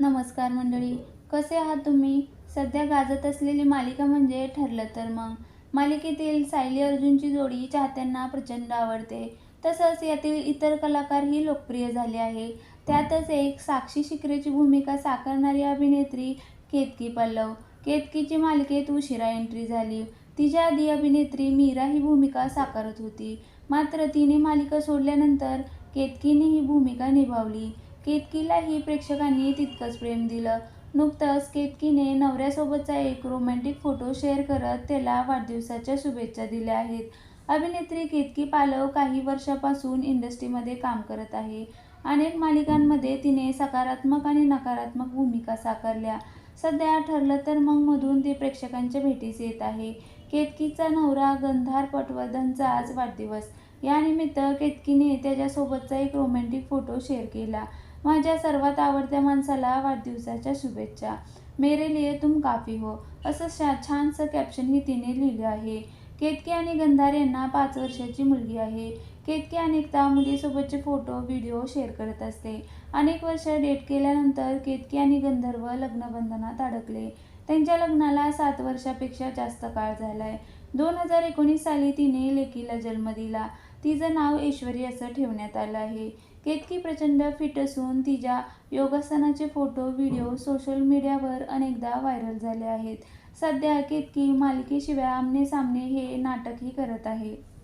नमस्कार मंडळी कसे आहात तुम्ही? सध्या गाजत असलेली मालिका म्हणजे ठरलं तर मग. मालिकेतील सायली अर्जुनची जोडी चाहत्यांना प्रचंड आवडते. तसंच यातील इतर कलाकारही लोकप्रिय झाले आहे. त्यातच एक साक्षी शिकरेची भूमिका साकारणारी अभिनेत्री केतकी पल्लव. केतकीची मालिकेत उशिरा एंट्री झाली. तिच्या आधी अभिनेत्री मीरा ही भूमिका साकारत होती. मात्र तिने मालिका सोडल्यानंतर केतकीने ही भूमिका निभावली. केतकीलाही प्रेक्षकांनी तितकंच प्रेम दिलं. नुकतंच केतकीने नवऱ्यासोबतचा एक रोमॅन्टिक फोटो शेअर करत त्याला वाढदिवसाच्या शुभेच्छा दिल्या आहेत. अभिनेत्री केतकी पालव काही वर्षापासून इंडस्ट्रीमध्ये काम करत आहे. अनेक मालिकांमध्ये तिने सकारात्मक आणि नकारात्मक भूमिका साकारल्या. सध्या ठरलं तर मग मधून ते प्रेक्षकांच्या भेटीस येत आहे. केतकीचा नवरा गंधार पटवर्धनचा आज वाढदिवस. यानिमित्त केतकीने त्याच्यासोबतचा एक रोमॅन्टिक फोटो शेअर केला. माझ्या सर्वात आवडत्या माणसाला वाढदिवसाच्या शुभेच्छा. मेरे लिए तुम काफी हो. असं शा छानसं कॅप्शनही तिने लिहिलं आहे. केतकी आणि गंधार यांना पाच वर्षाची मुलगी आहे. केतकी अनेकदा मुलीसोबतचे फोटो व्हिडिओ शेअर करत असते. अनेक वर्ष डेट केल्यानंतर केतकी आणि गंधर्व लग्नबंधनात अडकले. त्यांच्या लग्नाला सात वर्षापेक्षा जास्त काळ झालाय. दोन हजार एकोणीस साली तिने लेकीला जन्म दिला. तिचं नाव ऐश्वरी असं ठेवण्यात आलं आहे. केतकी प्रचंड फिट असून तिच्या योगासनाचे फोटो व्हिडिओ सोशल मीडियावर अनेकदा व्हायरल झाले आहेत. सध्या केतकी मालिकेशिवाय आमने सामने हे नाटकही करत आहे.